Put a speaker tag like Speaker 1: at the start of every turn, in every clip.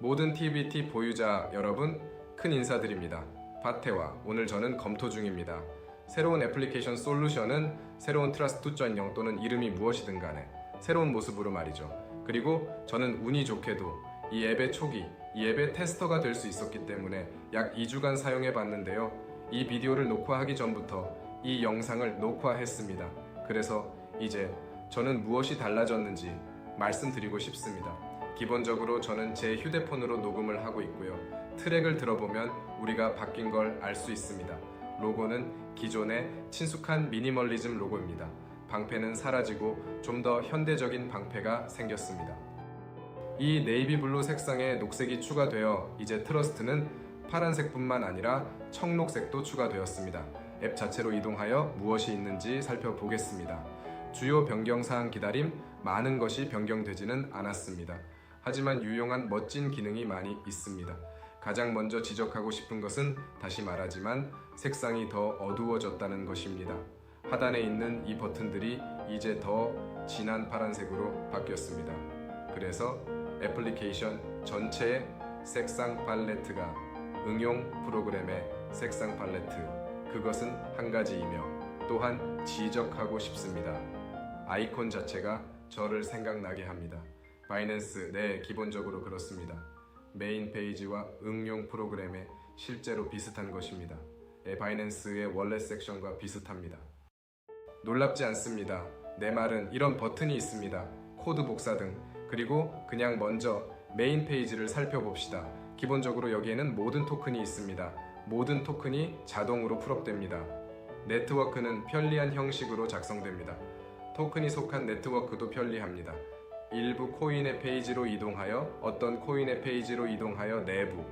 Speaker 1: 모든 TBT 보유자 여러분 큰 인사드립니다. 바테와 오늘 저는 검토 중입니다. 새로운 애플리케이션 솔루션은 새로운 트러스트 2.0 또는 이름이 무엇이든 간에 새로운 모습으로 말이죠. 그리고 저는 운이 좋게도 이 앱의 초기, 이 앱의 테스터가 될 수 있었기 때문에 약 2주간 사용해 봤는데요. 이 비디오를 녹화하기 전부터 이 영상을 녹화했습니다. 그래서 이제 저는 무엇이 달라졌는지 말씀드리고 싶습니다. 기본적으로 저는 제 휴대폰으로 녹음을 하고 있고요. 트랙을 들어보면 우리가 바뀐 걸 알 수 있습니다. 로고는 기존의 친숙한 미니멀리즘 로고입니다. 방패는 사라지고 좀 더 현대적인 방패가 생겼습니다. 이 네이비 블루 색상의 녹색이 추가되어 이제 트러스트는 파란색뿐만 아니라 청록색도 추가되었습니다. 앱 자체로 이동하여 무엇이 있는지 살펴보겠습니다. 주요 변경 사항 기다림 많은 것이 변경되지는 않았습니다. 하지만 유용한 멋진 기능이 많이 있습니다. 가장 먼저 지적하고 싶은 것은 다시 말하지만 색상이 더 어두워졌다는 것입니다. 하단에 있는 이 버튼들이 이제 더 진한 파란색으로 바뀌었습니다. 그래서 애플리케이션 전체의 색상 팔레트가 응용 프로그램의 색상 팔레트 그것은 한 가지이며 또한 지적하고 싶습니다. 아이콘 자체가 저를 생각나게 합니다. 바이낸스 네 기본적으로 그렇습니다. 메인 페이지와 응용 프로그램에 실제로 비슷한 것입니다. 예, 바이낸스의 원래 섹션과 비슷합니다. 놀랍지 않습니다. 내 말은 이런 버튼이 있습니다. 코드 복사 등 그리고 그냥 먼저 메인 페이지를 살펴봅시다. 기본적으로 여기에는 모든 토큰이 있습니다. 모든 토큰이 자동으로 풀업됩니다. 네트워크는 편리한 형식으로 작성됩니다. 토큰이 속한 네트워크도 편리합니다. 일부 코인의 페이지로 이동하여 어떤 코인의 페이지로 이동하여 내부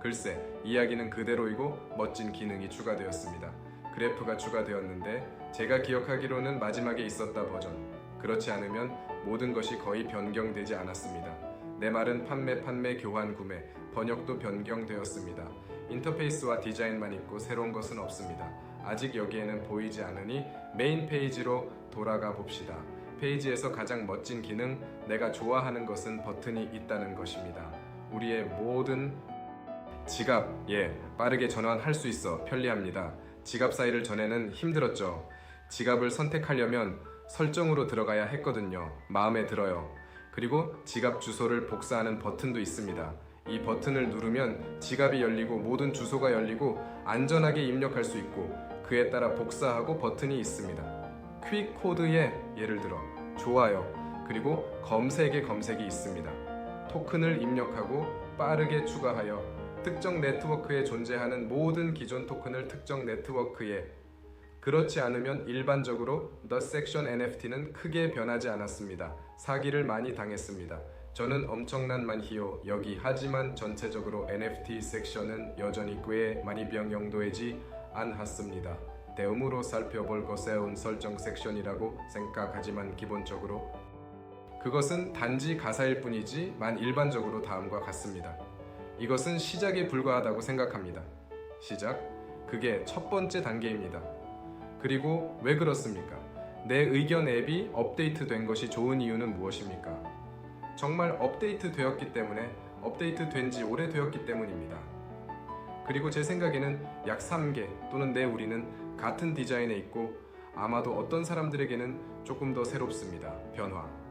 Speaker 1: 글쎄 이야기는 그대로이고 멋진 기능이 추가되었습니다. 그래프가 추가되었는데 제가 기억하기로는 마지막에 있었다 버전 그렇지 않으면 모든 것이 거의 변경되지 않았습니다. 내 말은 판매, 판매, 교환, 구매, 번역도 변경되었습니다. 인터페이스와 디자인만 있고 새로운 것은 없습니다. 아직 여기에는 보이지 않으니 메인 페이지로 돌아가 봅시다. 페이지에서 가장 멋진 기능, 내가 좋아하는 것은 버튼이 있다는 것입니다. 우리의 모든 지갑, 예, 빠르게 전환할 수 있어 편리합니다. 지갑 사이를 전에는 힘들었죠. 지갑을 선택하려면 설정으로 들어가야 했거든요. 마음에 들어요. 그리고 지갑 주소를 복사하는 버튼도 있습니다. 이 버튼을 누르면 지갑이 열리고 모든 주소가 열리고 안전하게 입력할 수 있고 그에 따라 복사하고 버튼이 있습니다. 퀵 코드에 예를 들어 좋아요 그리고 검색의 검색이 있습니다. 토큰을 입력하고 빠르게 추가하여 특정 네트워크에 존재하는 모든 기존 토큰을 특정 네트워크에 그렇지 않으면 일반적으로 The Section NFT는 크게 변하지 않았습니다. 사기를 많이 당했습니다. 저는 엄청난 만히요 여기 하지만 전체적으로 NFT 섹션은 여전히 꽤 많이 변경되지 않았습니다. 대음으로 살펴볼 것에온 설정 섹션이라고 생각하지만 기본적으로 그것은 단지 가사일 뿐이지 만 일반적으로 다음과 같습니다. 이것은 시작에 불과하다고 생각합니다. 시작. 그게 첫 번째 단계입니다. 그리고 왜 그렇습니까? 내 의견 앱이 업데이트 된 것이 좋은 이유는 무엇입니까? 정말 업데이트 되었기 때문에 업데이트 된 지 오래되었기 때문입니다. 그리고 제 생각에는 약 3개 또는 내 우리는 같은 디자인에 있고 아마도 어떤 사람들에게는 조금 더 새롭습니다. 변화.